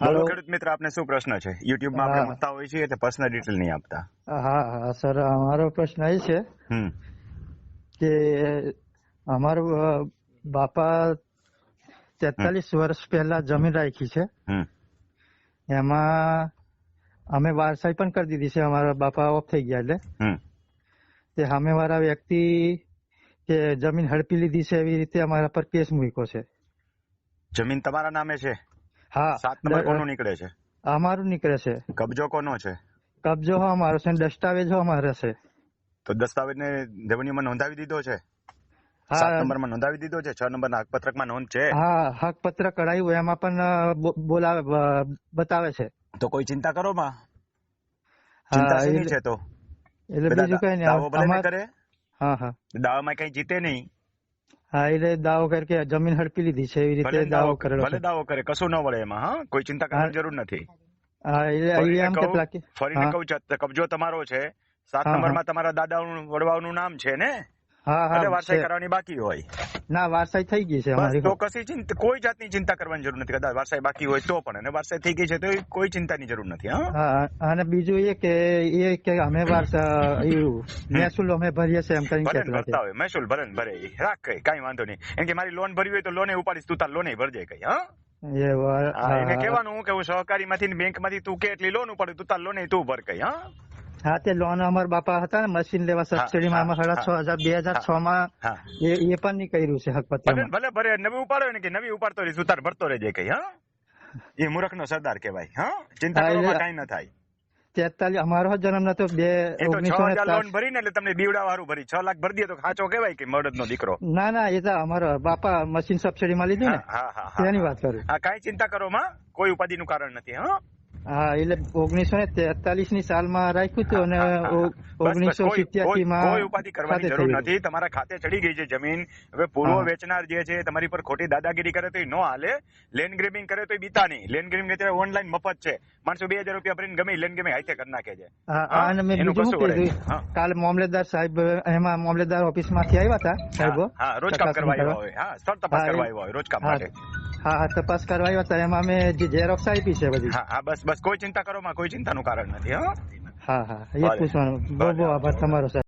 હાલો. ખેડૂત મિત્ર આપને શું પ્રશ્ન છે? યુટ્યુબમાં આપણે. મૂકતા હોય છે તે પર્સનલ ડિટેલ નહીં આપતા? હા હા સર અમારો પ્રશ્ન એ છે કે અમારું બાપા તેતાલીસ વર્ષ પહેલા જમીન રાખી છે. એમાં અમે વારસાઈ પણ કરી દીધી છે. અમારા બાપા ઓફ થઈ ગયા એટલે. હમ. સામે વાળા વ્યક્તિ કે જમીન હડપી લીધી છે એવી રીતે અમારા પર કેસ મૂક્યો છે. જમીન તમારા નામે છે? હા સાત નંબર કોનું નીકળે છે. અમારું નીકળે છે. કબજો કોનો છે? કબજો અમારો છે દસ્તાવેજ અમારે છે. તો દસ્તાવેજ ને દેવનીમાં નોંધાવી દીધો છે? સાત હા નંબરમાં નોંધાવી દીધો છે? છ નંબરના હકપત્રકમાં નોંધ છે? હા હક પત્ર કઢાયું એમાં પણ બોલાવે બતાવે છે. તો કોઈ ચિંતા કરો માં? ચિંતા શેની છે તો? એટલે બીજું કઈ દાવો ભલે નહીં કરે? હા હા. દાવામાં કઈ જીતે નહીં? હા એટલે દાવો કરે કે જમીન હડપી લીધી છે એવી રીતે દાવો કરેલો ભલે દાવો કરે કશું ન વળે એમાં હા? કોઈ ચિંતા કરવાની જરૂર નથી. હા એટલે એમ કે ફરીને કહું કબજો તમારો છે. સાત નંબરમાં તમારા દાદાનું વડવાનું નામ છે ને? હા વારસાઈ. કરવાની બાકી હોય. ના વારસાઈ થઈ ગઈ છે અમારી તો કશી ચિંતા કોઈ જાતની ચિંતા કરવાની જરૂર નથી કદાચ વારસાઈ બાકી હોય તો પણ. અને વારસાઈ થઈ ગઈ છે તો કોઈ ચિંતાની જરૂર નથી હા? અને બીજું એ કે એ કે અમે વારસા મહેસૂલ અમે ભરીએ છીએ એમ કરીને ભરતા હોય મહેસૂલ ને ભરે રાખ કઈ કઈ વાંધો નહીં. એમ કે મારી લોન ભરવી હોય તો લોને ઉપાડીશ તું તાર લોને ભરજે કઈ હા? એને હા, કહેવાનું કે હું સહકારી માંથી બેંકમાંથી તું કે એટલી લોન ઉપાડી તું તાર લોને તું ભર કઈ હા? હા તે લોન અમારા બાપા હતા ને મશીન લેવા સબસિડી માં સાડા છ હજાર બે હજાર છ માં એ એ પણ નહીં કર્યું છે ભલે હકપત્રમાં ભલે ભરે નવી ઉપાડો ને કે નવી ઉપાડતો રહીશ ઉતાર ભરતો રહેજે કઈ હા? એ મૂર્ખ નો સરદાર કહેવાય હા? ચિંતા કરવામાં કઈ ન થાય. તેતાલીસ અમારો જન્મ નતો બે ઓગણીસો લોન ભરી ને એટલે તમને બીવડા વાળું ભરી છ લાખ ભરી દે તો ખાચો કેવાય કે મરદ નો દીકરો? ના ના એ તો અમારા બાપા મશીન સબસિડીમાં લીધું ને હા હા હા તેની વાત કરું. હા કઈ ચિંતા કરો માં કોઈ ઉપાધિ નું કારણ નથી હા? હા એટલે ઓગણીસો ને તેતાલીસની સાલમાં રાખ્યું હતું અને ઓગણીસો સિત્યાસી માં કોઈ ઉપાધિ કરવાની જરૂર નથી. તમારા ખાતે ચડી ગઈ છે જમીન. હવે પૂર્વ વેચનાર જે છે તમારી પર ખોટી દાદાગીરી કરે તો નો હાલે. લેન્ડ ગ્રેબિંગ કરે તો બીતા નહીં. લેન્ડ ગ્રેબિંગ અત્યારે ઓનલાઈન મફત છે. માણસો બે હજાર રૂપિયા ભરીને ગમે લેન્ડ ગ્રેબિંગ હાથે કરી નાખે છે. અને મેં બીજું શું. કાલે મામલેદાર સાહેબ એમાં મામલેદાર ઓફિસમાંથી આવ્યા હતા સાહેબો. હા, રોજ કામ કરવા આવ્યા હોય. હા સ્થળ તપાસ કરવા આવ્યા હોય રોજ કામ માટે. હા હા તપાસ કરવા આવ્યા હતા એમાં અમે જે ઝેરોક્સ આપી છે બધી. હા હા બસ બસ કોઈ ચિંતા કરો માં કોઈ ચિંતાનું કારણ નથી હા. હા હા એ પૂછવાનું. બહુ બહુ આભાર તમારો સાહેબ.